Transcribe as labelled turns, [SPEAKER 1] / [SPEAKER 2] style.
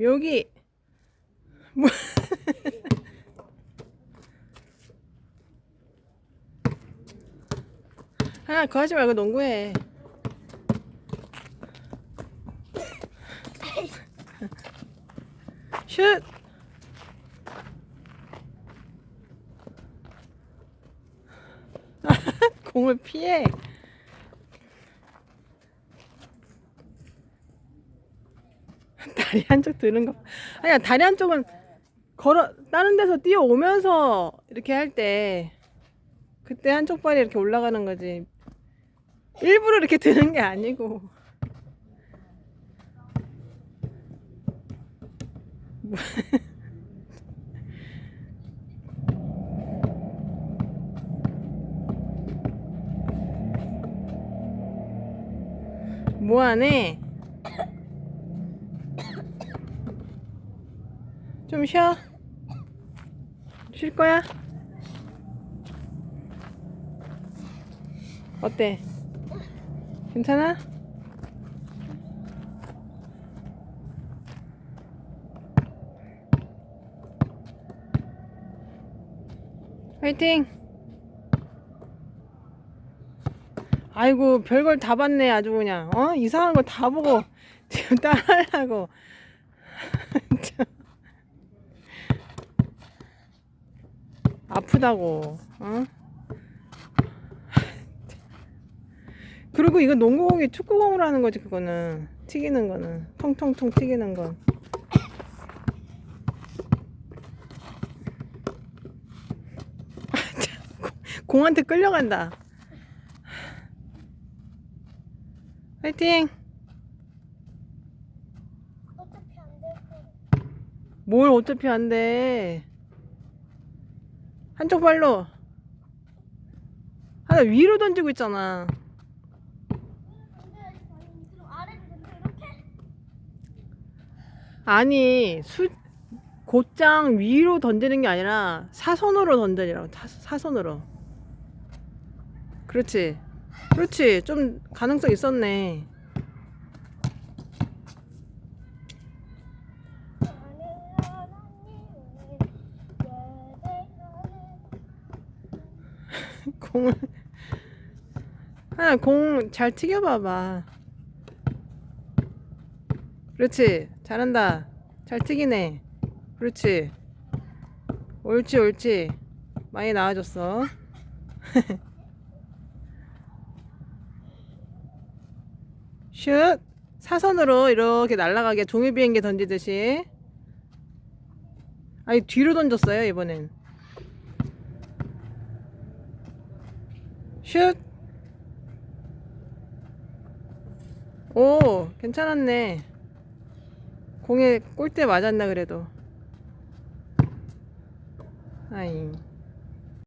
[SPEAKER 1] 묘기. 뭐. 하나 그거 하지 말고 농구해. 슛. 공을 피해. 다리 한쪽 드는 거. 아니야, 다리 한쪽은 걸어, 다른 데서 뛰어오면서 이렇게 할 때, 그때 한쪽 발이 이렇게 올라가는 거지. 일부러 이렇게 드는 게 아니고. 뭐. 뭐하네? 좀 쉬어. 쉴 거야? 어때? 괜찮아? 화이팅! 아이고 별걸 다 봤네 아주 그냥 어 이상한 거 다 보고 지금 따라하려고 아프다고. 어? 그리고 이거 농구공이 축구공으로 하는 거지 그거는. 튀기는 거는. 통통통 튀기는 건 공한테 끌려간다. 화이팅! 뭘 어차피 안 돼. 한쪽 발로. 하나 위로 던지고 있잖아. 아니 수, 곧장 위로 던지는 게 아니라 사선으로 던지라고. 사, 사선으로. 그렇지. 그렇지. 좀 가능성 있었네.
[SPEAKER 2] 나는 하나님의
[SPEAKER 1] 공을. 하나 공 잘 튀겨봐봐. 그렇지. 잘한다. 잘 튀기네. 그렇지. 옳지, 옳지. 많이 나아졌어. 슛! 사선으로 이렇게 날아가게 종이 비행기 던지듯이. 아니, 뒤로 던졌어요, 이번엔. 슛! 오, 괜찮았네. 공에 골대 맞았나, 그래도. 아잉.